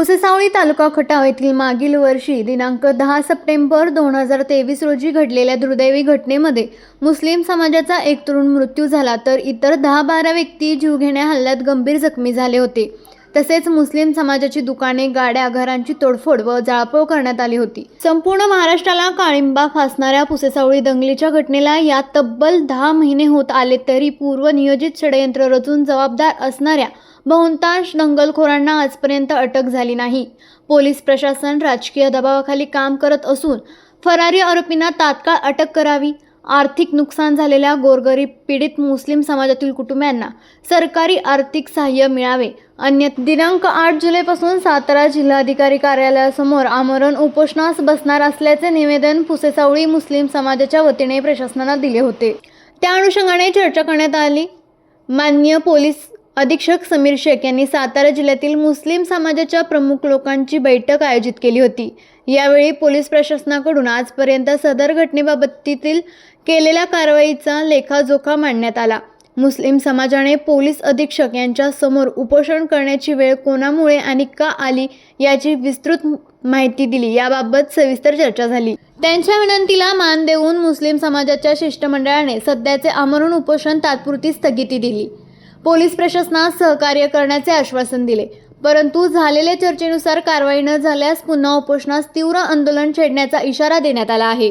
पुसेसावळी तालुका खटाव येथील मागील वर्षी दिनांक दहा सप्टेंबर दोन हजार तेवीस रोजी घडलेल्या दुर्दैवी घटनेमध्ये मुस्लिम समाजाचा एक तरुण मृत्यू झाला तर इतर दहा बारा व्यक्ती जीवघेण्या हल्ल्यात गंभीर जखमी झाले होते. तसेच मुस्लिम समाजाची दुकाने गाड्या घरांची तोडफोड व जाळपोळ करण्यात आली होती. संपूर्ण महाराष्ट्राला काळिंबा फासणाऱ्या पुसेसावळी दंगलीच्या घटनेला या तब्बल दहा महिने होत आले तरी पूर्व नियोजित षडयंत्र रचून जबाबदार असणाऱ्या बहुतांश दंगलखोरांना आजपर्यंत अटक झाली नाही. पोलीस प्रशासन राजकीय दबावाखाली काम करत असून फरारी आरोपींना तात्काळ अटक करावी आर्थिक नुकसान झालेल्या गोरगरीब पीडित मुस्लिम समाजातील कुटुंबियांना सरकारी आर्थिक सहाय्य मिळावे. अन्य दिनांक आठ जुलैपासून सातारा जिल्हाधिकारी कार्यालयासमोर आमरण उपोषणास बसणार असल्याचे निवेदन पुसेसावळी मुस्लिम समाजाच्या वतीने प्रशासनाला दिले होते. त्या अनुषंगाने चर्चा करण्यात आली. मान्य पोलीस अधीक्षक समीर शेख यांनी सातारा जिल्ह्यातील मुस्लिम समाजाच्या प्रमुख लोकांची बैठक आयोजित केली होती. यावेळी पोलीस प्रशासनाकडून आजपर्यंत सदर घटनेबाबतीतील केलेल्या कारवाईचा लेखाजोखा मांडण्यात आला. मुस्लिम समाजाने पोलीस अधीक्षक यांच्या समोर उपोषण करण्याची वेळ कोणामुळे आणि का आली याची विस्तृत माहिती दिली याबाबत सविस्तर चर्चा झाली. त्यांच्या विनंतीला मान देऊन मुस्लिम समाजाच्या शिष्टमंडळाने सध्याचे आमरण उपोषण तात्पुरती स्थगिती दिली. पोलीस प्रशासनास सहकार्य करण्याचे आश्वासन दिले. परंतु झालेल्या चर्चेनुसार कारवाई न झाल्यास पुन्हा उपोषणास तीव्र आंदोलन छेडण्याचा इशारा देण्यात आला आहे.